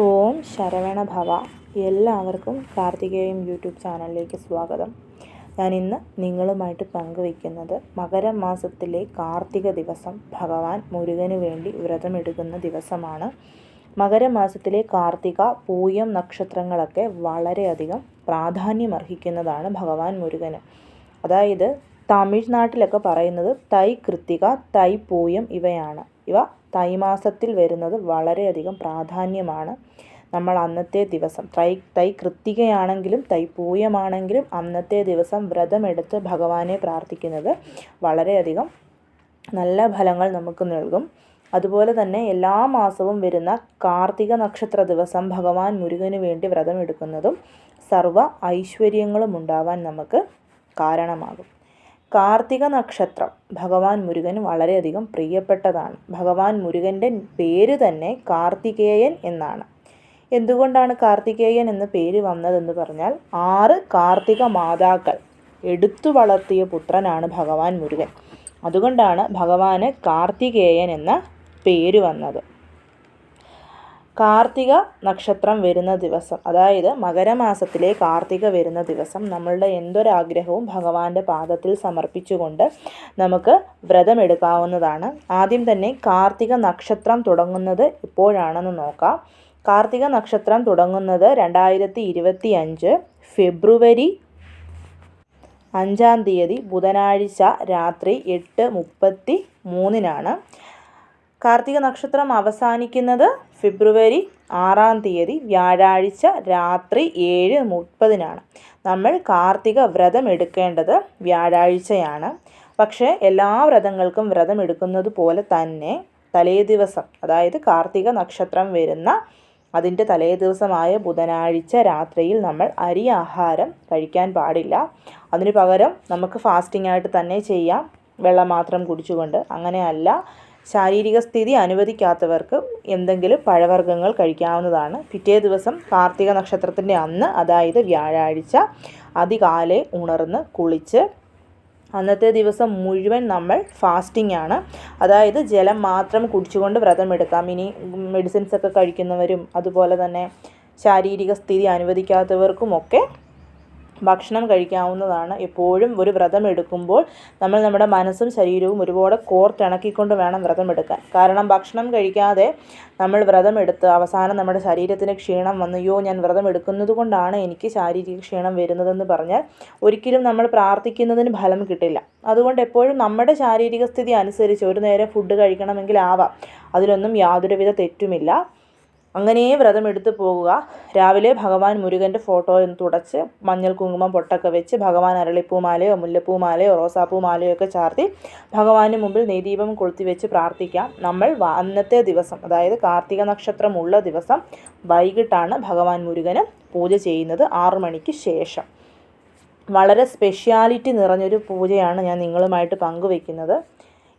ഓം ശരവണ ഭവ. എല്ലാവർക്കും കാർത്തികേയം യൂട്യൂബ് ചാനലിലേക്ക് സ്വാഗതം. ഞാൻ ഇന്ന് നിങ്ങളുമായിട്ട് പങ്കുവയ്ക്കുന്നത് മകരമാസത്തിലെ കാർത്തിക ദിവസം ഭഗവാൻ മുരുകന് വേണ്ടി വ്രതമെടുക്കുന്ന ദിവസമാണ്. മകരമാസത്തിലെ കാർത്തിക പൂയം നക്ഷത്രങ്ങളൊക്കെ വളരെയധികം പ്രാധാന്യമർഹിക്കുന്നതാണ് ഭഗവാൻ മുരുകന്. അതായത് തമിഴ്നാട്ടിലൊക്കെ പറയുന്നത് തൈ കൃത്തിക തൈ പൂയം ഇവയാണ്. ഇവ തൈമാസത്തിൽ വരുന്നത് വളരെയധികം പ്രാധാന്യമാണ്. നമ്മൾ അന്നത്തെ ദിവസം തൈ തൈ കൃത്തികയാണെങ്കിലും തൈപ്പൂയമാണെങ്കിലും അന്നത്തെ ദിവസം വ്രതമെടുത്ത് ഭഗവാനെ പ്രാർത്ഥിക്കുന്നത് വളരെയധികം നല്ല ഫലങ്ങൾ നമുക്ക് നൽകും. അതുപോലെ തന്നെ എല്ലാ മാസവും വരുന്ന കാർത്തിക നക്ഷത്ര ദിവസം ഭഗവാൻ മുരുകന് വേണ്ടി വ്രതമെടുക്കുന്നതും സർവ ഐശ്വര്യങ്ങളും ഉണ്ടാവാൻ നമുക്ക് കാരണമാകും. കാർത്തിക നക്ഷത്രം ഭഗവാൻ മുരുകന് വളരെയധികം പ്രിയപ്പെട്ടതാണ്. ഭഗവാൻ മുരുകന്റെ പേര് തന്നെ കാർത്തികേയൻ എന്നാണ്. എന്തുകൊണ്ടാണ് കാർത്തികേയൻ എന്ന പേര് വന്നതെന്ന് പറഞ്ഞാൽ ആറ് കാർത്തിക മാതാക്കൾ എടുത്തു വളർത്തിയ പുത്രനാണ് ഭഗവാൻ മുരുകൻ. അതുകൊണ്ടാണ് ഭഗവാന് കാർത്തികേയൻ എന്ന പേര് വന്നത്. കാർത്തിക നക്ഷത്രം വരുന്ന ദിവസം അതായത് മകരമാസത്തിലെ കാർത്തിക വരുന്ന ദിവസം നമ്മളുടെ എന്തൊരാഗ്രഹവും ഭഗവാന്റെ പാദത്തിൽ സമർപ്പിച്ചുകൊണ്ട് നമുക്ക് വ്രതമെടുക്കാവുന്നതാണ്. ആദ്യം തന്നെ കാർത്തിക നക്ഷത്രം തുടങ്ങുന്നത് എപ്പോഴാണെന്ന് നോക്കാം. കാർത്തിക നക്ഷത്രം തുടങ്ങുന്നത് രണ്ടായിരത്തി ഇരുപത്തി അഞ്ച് ഫെബ്രുവരി അഞ്ചാം തീയതി ബുധനാഴ്ച രാത്രി എട്ട് മുപ്പത്തി മൂന്നിനാണ്. കാർത്തിക നക്ഷത്രം അവസാനിക്കുന്നത് ഫെബ്രുവരി ആറാം തീയതി വ്യാഴാഴ്ച രാത്രി ഏഴ് മുപ്പതിനാണ്. നമ്മൾ കാർത്തിക വ്രതം എടുക്കേണ്ടത് വ്യാഴാഴ്ചയാണ്. പക്ഷേ എല്ലാ വ്രതങ്ങൾക്കും വ്രതം എടുക്കുന്നത് പോലെ തന്നെ തലേദിവസം അതായത് കാർത്തിക നക്ഷത്രം വരുന്ന അതിന്റെ തലേ ദിവസമായ ബുധനാഴ്ച രാത്രിയിൽ നമ്മൾ അരി ആഹാരം കഴിക്കാൻ പാടില്ല. അതിന് പകരം നമുക്ക് ഫാസ്റ്റിംഗ് ആയിട്ട് തന്നെ ചെയ്യാം. വെള്ളം മാത്രം കുടിച്ചുകൊണ്ട്. അങ്ങനെയല്ല ശാരീരിക സ്ഥിതി അനുവദിക്കാത്തവർക്ക് എന്തെങ്കിലും പഴവർഗങ്ങൾ കഴിക്കാവുന്നതാണ്. പിറ്റേ ദിവസം കാർത്തിക നക്ഷത്രത്തിന്റെ അന്ന് അതായത് വ്യാഴാഴ്ച അതികാലെ ഉണർന്ന് കുളിച്ച് അന്നത്തെ ദിവസം മുഴുവൻ നമ്മൾ ഫാസ്റ്റിംഗ് ആണ്. അതായത് ജലം മാത്രം കുടിച്ചുകൊണ്ട് വ്രതമെടുക്കാം ഇനി മെഡിസിൻസ് ഒക്കെ കഴിക്കുന്നവരും അതുപോലെ തന്നെ ശാരീരിക സ്ഥിതി അനുവദിക്കാത്തവർക്കുമൊക്കെ ഭക്ഷണം കഴിക്കാവുന്നതാണ്. എപ്പോഴും ഒരു വ്രതം എടുക്കുമ്പോൾ നമ്മൾ നമ്മുടെ മനസ്സും ശരീരവും ഒരുപാട് കോർത്തിണക്കിക്കൊണ്ട് വേണം വ്രതം എടുക്കാൻ. കാരണം ഭക്ഷണം കഴിക്കാതെ നമ്മൾ വ്രതം എടുത്ത് അവസാനം നമ്മുടെ ശരീരത്തിന് ക്ഷീണം വന്നു യോ ഞാൻ വ്രതം എടുക്കുന്നത് കൊണ്ടാണ് എനിക്ക് ശാരീരിക ക്ഷീണം വരുന്നതെന്ന് പറഞ്ഞാൽ ഒരിക്കലും നമ്മൾ പ്രാർത്ഥിക്കുന്നതിന് ഫലം കിട്ടില്ല. അതുകൊണ്ട് എപ്പോഴും നമ്മുടെ ശാരീരിക സ്ഥിതി അനുസരിച്ച് ഒരു നേരം ഫുഡ് കഴിക്കണമെങ്കിൽ ആവാം. അതിലൊന്നും യാതൊരുവിധ തെറ്റുമില്ല. അങ്ങനെ വ്രതം എടുത്ത് പോകുക. രാവിലെ ഭഗവാൻ മുരുകന്റെ ഫോട്ടോ തുടച്ച് മഞ്ഞൾ കുങ്കുമം പൊട്ടൊക്കെ വെച്ച് ഭഗവാൻ അരളിപ്പൂമാലയോ മുല്ലപ്പൂമാലയോ റോസാപ്പൂമാലയോ ഒക്കെ ചാർത്തി ഭഗവാന് മുമ്പിൽ നെയ്ദീപം കൊളുത്തി വെച്ച് പ്രാർത്ഥിക്കാം. നമ്മൾ അന്നത്തെ ദിവസം അതായത് കാർത്തിക നക്ഷത്രമുള്ള ദിവസം വൈകിട്ടാണ് ഭഗവാൻ മുരുകന് പൂജ ചെയ്യുന്നത് ആറു മണിക്ക് ശേഷം. വളരെ സ്പെഷ്യാലിറ്റി നിറഞ്ഞൊരു പൂജയാണ് ഞാൻ നിങ്ങളുമായിട്ട് പങ്കുവെക്കുന്നത്.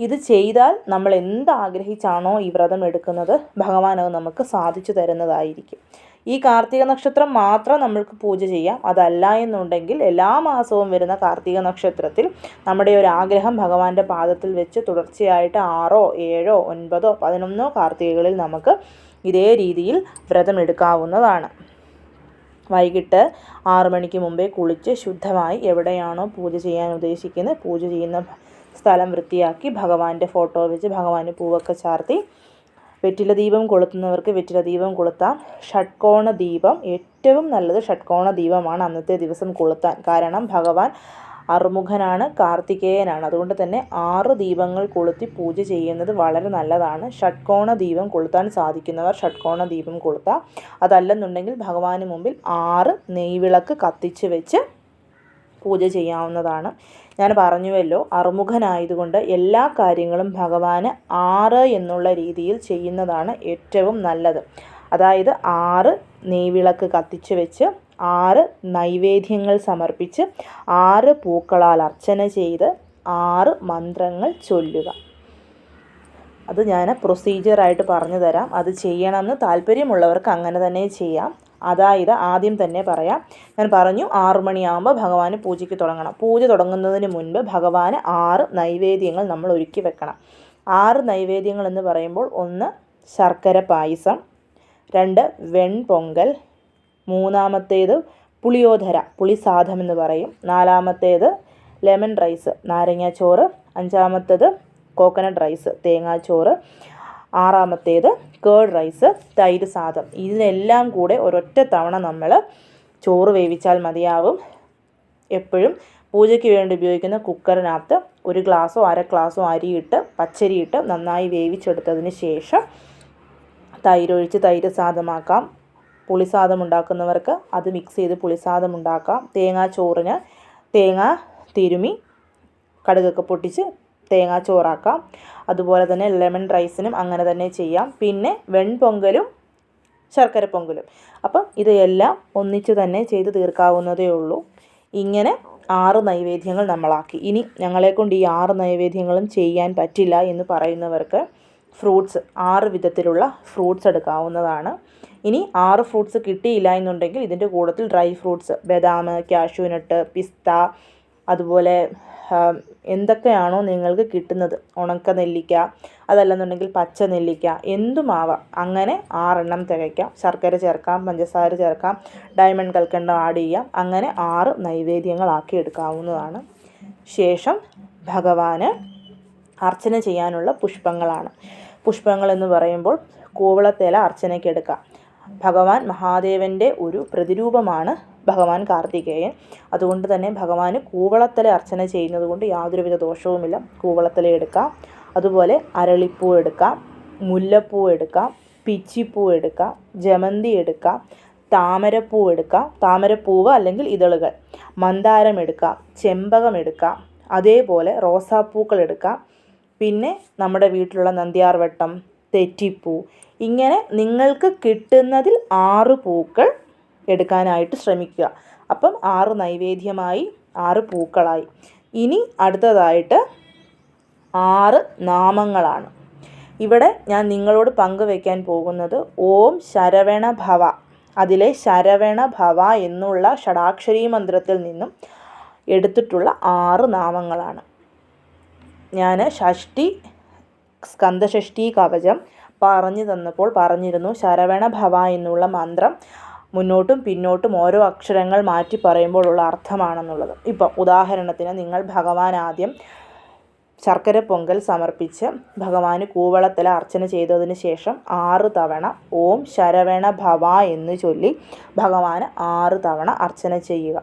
ഇത് ചെയ്താൽ നമ്മൾ എന്ത് ആഗ്രഹിച്ചാണോ ഈ വ്രതം എടുക്കുന്നത് ഭഗവാൻ അത് നമുക്ക് സാധിച്ചു തരുന്നതായിരിക്കും. ഈ കാർത്തിക നക്ഷത്രം മാത്രം നമ്മൾക്ക് പൂജ ചെയ്യാം. അതല്ല എന്നുണ്ടെങ്കിൽ എല്ലാ മാസവും വരുന്ന കാർത്തിക നക്ഷത്രത്തിൽ നമ്മുടെ ഒരു ആഗ്രഹം ഭഗവാന്റെ പാദത്തിൽ വെച്ച് തുടർച്ചയായിട്ട് ആറോ ഏഴോ ഒൻപതോ പതിനൊന്നോ കാർത്തികകളിൽ നമുക്ക് ഇതേ രീതിയിൽ വ്രതം എടുക്കാവുന്നതാണ്. വൈകിട്ട് ആറു മണിക്ക് മുമ്പേ കുളിച്ച് ശുദ്ധമായി എവിടെയാണോ പൂജ ചെയ്യാൻ ഉദ്ദേശിക്കുന്നത് പൂജ ചെയ്യുന്ന സ്ഥലം വൃത്തിയാക്കി ഭഗവാന്റെ ഫോട്ടോ വെച്ച് ഭഗവാന് പൂവൊക്കെ ചാർത്തി വെറ്റില ദീപം കൊളുത്തുന്നവർക്ക് വെറ്റില ദീപം കൊളുത്താം. ഷഡ്കോണ ദീപം ഏറ്റവും നല്ലത് ഷഡ്കോണ ദീപമാണ് അന്നത്തെ ദിവസം കൊളുത്താൻ. കാരണം ഭഗവാൻ അറുമുഖനാണ് കാർത്തികേയനാണ്. അതുകൊണ്ട് തന്നെ ആറ് ദീപങ്ങൾ കൊളുത്തി പൂജ ചെയ്യുന്നത് വളരെ നല്ലതാണ്. ഷഡ്കോണ ദീപം കൊളുത്താൻ സാധിക്കുന്നവർ ഷഡ്കോണ ദീപം കൊളുത്താം. അതല്ലെന്നുണ്ടെങ്കിൽ ഭഗവാന് മുമ്പിൽ ആറ് നെയ്വിളക്ക് കത്തിച്ച് വെച്ച് പൂജ ചെയ്യാവുന്നതാണ്. ഞാൻ പറഞ്ഞുവല്ലോ അറുമുഖനായതുകൊണ്ട് എല്ലാ കാര്യങ്ങളും ഭഗവാന് ആറ് എന്നുള്ള രീതിയിൽ ചെയ്യുന്നതാണ് ഏറ്റവും നല്ലത്. അതായത് ആറ് നെയ്വിളക്ക് കത്തിച്ചു വെച്ച് ആറ് നൈവേദ്യങ്ങൾ സമർപ്പിച്ച് ആറ് പൂക്കളാൽ അർച്ചന ചെയ്ത് ആറ് മന്ത്രങ്ങൾ ചൊല്ലുക. അത് ഞാൻ പ്രൊസീജിയറായിട്ട് പറഞ്ഞു തരാം അത് ചെയ്യണമെന്ന് താല്പര്യമുള്ളവർക്ക് അങ്ങനെ തന്നെ ചെയ്യാം. അതായത് ആദ്യം തന്നെ പറയാം. ഞാൻ പറഞ്ഞു ആറു മണിയാകുമ്പോൾ ഭഗവാന് പൂജയ്ക്ക് തുടങ്ങണം. പൂജ തുടങ്ങുന്നതിന് മുൻപ് ഭഗവാന് ആറ് നൈവേദ്യങ്ങൾ നമ്മൾ ഒരുക്കി വെക്കണം. ആറ് നൈവേദ്യങ്ങൾ എന്ന് പറയുമ്പോൾ ഒന്ന് ശർക്കര പായസം രണ്ട് വെൺപൊങ്കൽ മൂന്നാമത്തേത് പുളിയോധര പുളിസാധം എന്ന് പറയും. നാലാമത്തേത് ലെമൺ റൈസ് നാരങ്ങാച്ചോറ് അഞ്ചാമത്തേത് കോക്കനട്ട് റൈസ് തേങ്ങാച്ചോറ് ആറാമത്തേത് കേർഡ് റൈസ് തൈര് സാദം. ഇതിനെല്ലാം കൂടെ ഒരൊറ്റ തവണ നമ്മൾ ചോറ് വേവിച്ചാൽ മതിയാവും. എപ്പോഴും പൂജയ്ക്ക് വേണ്ടി ഉപയോഗിക്കുന്ന കുക്കറിനകത്ത് ഒരു ഗ്ലാസ്സോ അര ഗ്ലാസ്സോ അരിയിട്ട് പച്ചരിയിട്ട് നന്നായി വേവിച്ചെടുത്തതിന് ശേഷം തൈരൊഴിച്ച് തൈര് സാദമാക്കാം. പുളിസാദം ഉണ്ടാക്കുന്നവർക്ക് അത് മിക്സ് ചെയ്ത് പുളിസാദം ഉണ്ടാക്കാം. തേങ്ങാ ചോറിന് തേങ്ങ തിരുമി കടുകൊക്കെ പൊട്ടിച്ച് തേങ്ങാ ചോറാക്കാം. അതുപോലെ തന്നെ ലെമൺ റൈസിനും അങ്ങനെ തന്നെ ചെയ്യാം. പിന്നെ വെൺപൊങ്കലും ശർക്കര പൊങ്കലും. അപ്പം ഇതെല്ലാം ഒന്നിച്ച് തന്നെ ചെയ്ത് തീർക്കാവുന്നതേ ഉള്ളൂ. ഇങ്ങനെ ആറ് നൈവേദ്യങ്ങൾ നമ്മളാക്കി. ഇനി ഞങ്ങളെക്കൊണ്ട് ഈ ആറ് നൈവേദ്യങ്ങളും ചെയ്യാൻ പറ്റില്ല എന്ന് പറയുന്നവർക്ക് ഫ്രൂട്ട്സ് ആറ് വിധത്തിലുള്ള ഫ്രൂട്ട്സ് എടുക്കാവുന്നതാണ്. ഇനി ആറ് ഫ്രൂട്ട്സ് കിട്ടിയില്ല എന്നുണ്ടെങ്കിൽ ഇതിന്റെ കൂട്ടത്തിൽ ഡ്രൈ ഫ്രൂട്ട്സ് ബദാം കാഷ്യൂനട്ട് പിസ്ത അതുപോലെ എന്തൊക്കെയാണോ നിങ്ങൾക്ക് കിട്ടുന്നത്? ഉണക്ക നെല്ലിക്ക അതല്ലെന്നുണ്ടെങ്കിൽ പച്ച നെല്ലിക്ക എന്തുമാവാം? അങ്ങനെ ആറെണ്ണം തികയ്ക്കാം. ശർക്കര ചേർക്കാം പഞ്ചസാര ചേർക്കാം ഡയമണ്ട് കൽക്കണ്ടം ആഡ് ചെയ്യാം. അങ്ങനെ ആറ് നൈവേദ്യങ്ങളാക്കി എടുക്കാവുന്നതാണ്. ശേഷം ഭഗവാന് അർച്ചന ചെയ്യാനുള്ള പുഷ്പങ്ങളാണ്. പുഷ്പങ്ങൾ എന്ന് പറയുമ്പോൾ കൂവളത്തേല അർച്ചനയ്ക്ക് എടുക്കാം. ഭഗവാൻ മഹാദേവന്റെ ഒരു പ്രതിരൂപമാണ് ഭഗവാൻ കാർത്തികേയൻ. അതുകൊണ്ട് തന്നെ ഭഗവാന് കൂവളത്തല അർച്ചന ചെയ്യുന്നത് കൊണ്ട് യാതൊരുവിധ ദോഷവുമില്ല. കൂവളത്തല എടുക്കാം. അതുപോലെ അരളിപ്പൂ എടുക്കാം. മുല്ലപ്പൂ എടുക്കാം. പിച്ചിപ്പൂ എടുക്കാം. ജമന്തി എടുക്കാം. താമരപ്പൂ എടുക്കാം. താമരപ്പൂവ് അല്ലെങ്കിൽ ഇതളുകൾ. മന്ദാരം എടുക്കാം. ചെമ്പകം എടുക്കാം. അതേപോലെ റോസാപ്പൂക്കൾ എടുക്കാം. പിന്നെ നമ്മുടെ വീട്ടിലുള്ള നന്ദിയാർവട്ടം തെറ്റിപ്പൂ. ഇങ്ങനെ നിങ്ങൾക്ക് കിട്ടുന്നതിൽ ആറ് പൂക്കൾ എടുക്കാനായിട്ട് ശ്രമിക്കുക. അപ്പം ആറ് നൈവേദ്യമായി ആറ് പൂക്കളായി. ഇനി അടുത്തതായിട്ട് ആറ് നാമങ്ങളാണ്. ഇവിടെ ഞാൻ നിങ്ങളോട് പങ്കുവയ്ക്കാൻ പോകുന്നത് ഓം ശരവണ ഭവ. അതിലെ ശരവണ ഭവ എന്നുള്ള ഷടാക്ഷരി മന്ത്രത്തിൽ നിന്നും എടുത്തിട്ടുള്ള ആറ് നാമങ്ങളാണ്. ഞാൻ ഷഷ്ടി സ്കന്ധഷ്ടി കവചം പറഞ്ഞു തന്നപ്പോൾ പറഞ്ഞിരുന്നു ശരവണ ഭവ എന്നുള്ള മന്ത്രം മുന്നോട്ടും പിന്നോട്ടും ഓരോ അക്ഷരങ്ങൾ മാറ്റി പറയുമ്പോഴുള്ള അർത്ഥമാണെന്നുള്ളത്. ഇപ്പം ഉദാഹരണത്തിന് നിങ്ങൾ ഭഗവാൻ ആദ്യം ശർക്കര പൊങ്കൽ സമർപ്പിച്ച് ഭഗവാന് കൂവളത്തിൽ അർച്ചന ചെയ്തതിന് ശേഷം ആറ് തവണ ഓം ശരവണ ഭവ എന്ന് ചൊല്ലി ഭഗവാന് ആറ് തവണ അർച്ചന ചെയ്യുക.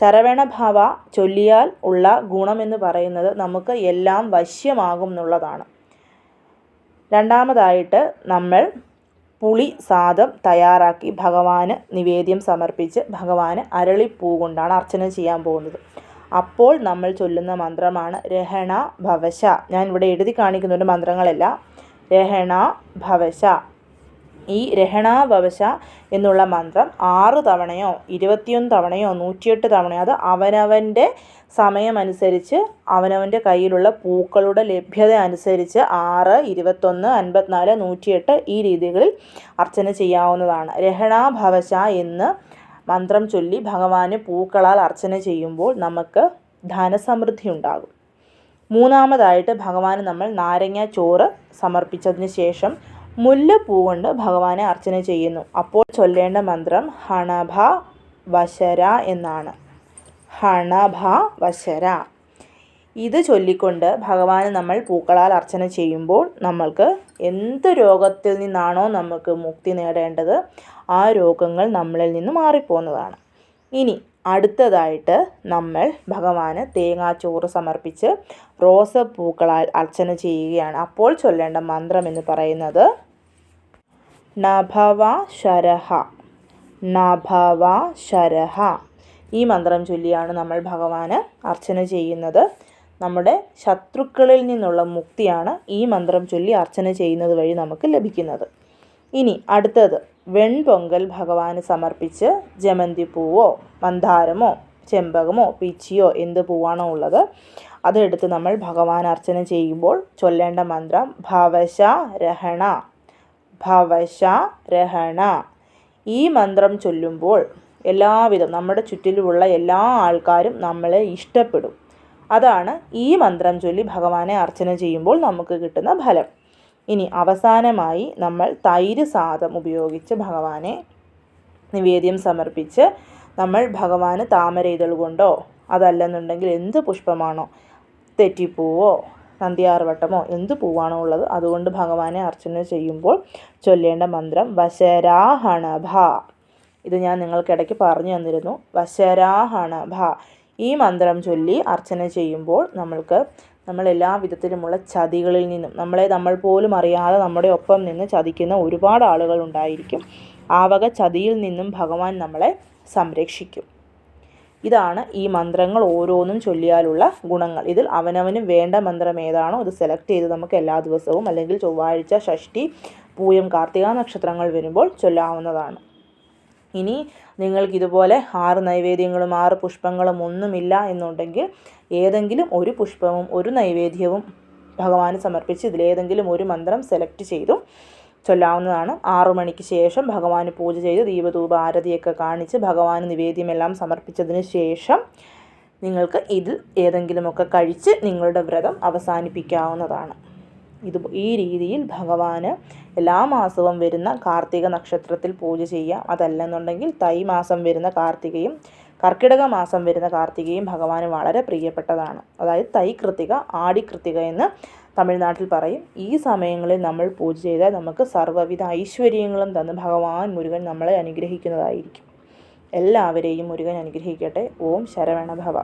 ശരവണ ഭവ ചൊല്ലിയാൽ ഉള്ള ഗുണമെന്ന് പറയുന്നത് നമുക്ക് എല്ലാം വശ്യമാകും എന്നുള്ളതാണ്. രണ്ടാമതായിട്ട് നമ്മൾ പുളി സാദം തയ്യാറാക്കി ഭഗവാന് നിവേദ്യം സമർപ്പിച്ച് ഭഗവാന് അരളിപ്പൂ കൊണ്ടാണ് അർച്ചന ചെയ്യാൻ പോകുന്നത്. അപ്പോൾ നമ്മൾ ചൊല്ലുന്ന മന്ത്രമാണ് രഹണ ഭവശ. ഞാൻ ഇവിടെ എഴുതി കാണിക്കുന്നുണ്ട് മന്ത്രങ്ങളല്ല. രഹണ ഭവശ. ഈ രഹണാഭവശ എന്നുള്ള മന്ത്രം ആറ് തവണയോ ഇരുപത്തിയൊന്ന് തവണയോ നൂറ്റിയെട്ട് തവണയോ അത് അവനവന്റെ സമയമനുസരിച്ച് അവനവന്റെ കയ്യിലുള്ള പൂക്കളുടെ ലഭ്യത അനുസരിച്ച് ആറ് ഇരുപത്തൊന്ന് അൻപത്തിനാല് നൂറ്റിയെട്ട് ഈ രീതികളിൽ അർച്ചന ചെയ്യാവുന്നതാണ്. രഹണാഭവശ എന്ന് മന്ത്രം ചൊല്ലി ഭഗവാന് പൂക്കളാൽ അർച്ചന ചെയ്യുമ്പോൾ നമുക്ക് ധനസമൃദ്ധി ഉണ്ടാകും. മൂന്നാമതായിട്ട് ഭഗവാന് നമ്മൾ നാരങ്ങ ചോറ് സമർപ്പിച്ചതിന് ശേഷം മുല്ലപ്പൂ കൊണ്ട് ഭഗവാനെ അർച്ചന ചെയ്യുന്നു. അപ്പോൾ ചൊല്ലേണ്ട മന്ത്രം ഹണഭ വശര എന്നാണ്. ഹണഭ വശര ഇത് ചൊല്ലിക്കൊണ്ട് ഭഗവാന് നമ്മൾ പൂക്കളാൽ അർച്ചന ചെയ്യുമ്പോൾ നമ്മൾക്ക് എന്ത് രോഗത്തിൽ നിന്നാണോ നമുക്ക് മുക്തി നേടേണ്ടത് ആ രോഗങ്ങൾ നമ്മളിൽ നിന്ന് മാറിപ്പോകുന്നതാണ്. ഇനി അടുത്തതായിട്ട് നമ്മൾ ഭഗവാന് തേങ്ങാച്ചോറ് സമർപ്പിച്ച് റോസപ്പൂക്കളാൽ അർച്ചന ചെയ്യുകയാണ്. അപ്പോൾ ചൊല്ലേണ്ട മന്ത്രം എന്ന് പറയുന്നത് നഭവ ശരഹ. നഭവ ശരഹ. ഈ മന്ത്രം ചൊല്ലിയാണ് നമ്മൾ ഭഗവാന് അർച്ചന ചെയ്യുന്നത്. നമ്മുടെ ശത്രുക്കളിൽ നിന്നുള്ള മുക്തിയാണ് ഈ മന്ത്രം ചൊല്ലി അർച്ചന ചെയ്യുന്നത് വഴി നമുക്ക് ലഭിക്കുന്നത്. ഇനി അടുത്തത് വെൺപൊങ്കൽ ഭഗവാന് സമർപ്പിച്ച് ജമന്തി പൂവോ മന്ദാരമോ ചെമ്പകമോ പിച്ചിയോ എന്ത് പൂവാണോ ഉള്ളത് അതെടുത്ത് നമ്മൾ ഭഗവാൻ അർച്ചന ചെയ്യുമ്പോൾ ചൊല്ലേണ്ട മന്ത്രം ഭവശ രഹണ ഭവശ രഹണ ഈ മന്ത്രം ചൊല്ലുമ്പോൾ എല്ലാവിധം നമ്മുടെ ചുറ്റിലുമുള്ള എല്ലാ ആൾക്കാരും നമ്മളെ ഇഷ്ടപ്പെടും. അതാണ് ഈ മന്ത്രം ചൊല്ലി ഭഗവാനെ അർച്ചന ചെയ്യുമ്പോൾ നമുക്ക് കിട്ടുന്ന ഫലം. ഇനി അവസാനമായി നമ്മൾ തൈര് സാദം ഉപയോഗിച്ച് ഭഗവാനെ നിവേദ്യം സമർപ്പിച്ച് നമ്മൾ ഭഗവാന് താമര ഇതൾ കൊണ്ടോ അതല്ലെന്നുണ്ടെങ്കിൽ എന്ത് പുഷ്പമാണോ തെറ്റിപ്പൂവോ നന്ദിയാർവട്ടമോ എന്ത് പൂവാണോ ഉള്ളത് അതുകൊണ്ട് ഭഗവാനെ അർച്ചന ചെയ്യുമ്പോൾ ചൊല്ലേണ്ട മന്ത്രം വശരാഹണഭ. ഇത് ഞാൻ നിങ്ങൾക്കിടയ്ക്ക് പറഞ്ഞു തന്നിരുന്നു. വശരാഹണ ഭ ഈ മന്ത്രം ചൊല്ലി അർച്ചന ചെയ്യുമ്പോൾ നമ്മൾക്ക് നമ്മൾ എല്ലാ വിധത്തിലുമുള്ള ചതികളിൽ നിന്നും നമ്മളെ നമ്മൾ പോലും അറിയാതെ നമ്മുടെ ഒപ്പം നിന്ന് ചതിക്കുന്ന ഒരുപാട് ആളുകൾ ഉണ്ടായിരിക്കും. ആ വക ചതിയിൽ നിന്നും ഭഗവാൻ നമ്മളെ സംരക്ഷിക്കും. ഇതാണ് ഈ മന്ത്രങ്ങൾ ഓരോന്നും ചൊല്ലിയാലുള്ള ഗുണങ്ങൾ. ഇതിൽ അവനവന് വേണ്ട മന്ത്രം ഏതാണോ അത് സെലക്ട് ചെയ്ത് നമുക്ക് എല്ലാ ദിവസവും അല്ലെങ്കിൽ ചൊവ്വാഴ്ച ഷഷ്ടി പൂയം കാർത്തിക നക്ഷത്രങ്ങൾ വരുമ്പോൾ ചൊല്ലാവുന്നതാണ്. ഇനി നിങ്ങൾക്ക് ഇതുപോലെ ആറ് നൈവേദ്യങ്ങളും ആറ് പുഷ്പങ്ങളും ഒന്നുമില്ല എന്നുണ്ടെങ്കിൽ ഏതെങ്കിലും ഒരു പുഷ്പവും ഒരു നൈവേദ്യവും ഭഗവാന് സമർപ്പിച്ച് ഇതിലേതെങ്കിലും ഒരു മന്ത്രം സെലക്ട് ചെയ്തു. ചൊല്ലാവുന്നതാണ്. ആറു മണിക്ക് ശേഷം ഭഗവാന് പൂജ ചെയ്ത് ദീപധൂപ ആരതിയൊക്കെ കാണിച്ച് ഭഗവാന് നിവേദ്യമെല്ലാം സമർപ്പിച്ചതിന് ശേഷം നിങ്ങൾക്ക് ഇതിൽ ഏതെങ്കിലുമൊക്കെ കഴിച്ച് നിങ്ങളുടെ വ്രതം അവസാനിപ്പിക്കാവുന്നതാണ്. ഇത് ഈ രീതിയിൽ ഭഗവാന് എല്ലാ മാസവും വരുന്ന കാർത്തിക നക്ഷത്രത്തിൽ പൂജ ചെയ്യാം അതല്ലെന്നുണ്ടെങ്കിൽ തൈ മാസം വരുന്ന കാർത്തികയും കർക്കിടക മാസം വരുന്ന കാർത്തികയും ഭഗവാന് വളരെ പ്രിയപ്പെട്ടതാണ്. അതായത് തൈ കൃത്തിക ആടി കൃത്തിക എന്ന് തമിഴ്നാട്ടിൽ പറയും. ഈ സമയങ്ങളിൽ നമ്മൾ പൂജ ചെയ്താൽ നമുക്ക് സർവവിധ ഐശ്വര്യങ്ങളും തന്ന് ഭഗവാൻ മുരുകൻ നമ്മളെ അനുഗ്രഹിക്കുന്നതായിരിക്കും. എല്ലാവരെയും മുരുകൻ അനുഗ്രഹിക്കട്ടെ. ഓം ശരവണ ഭവ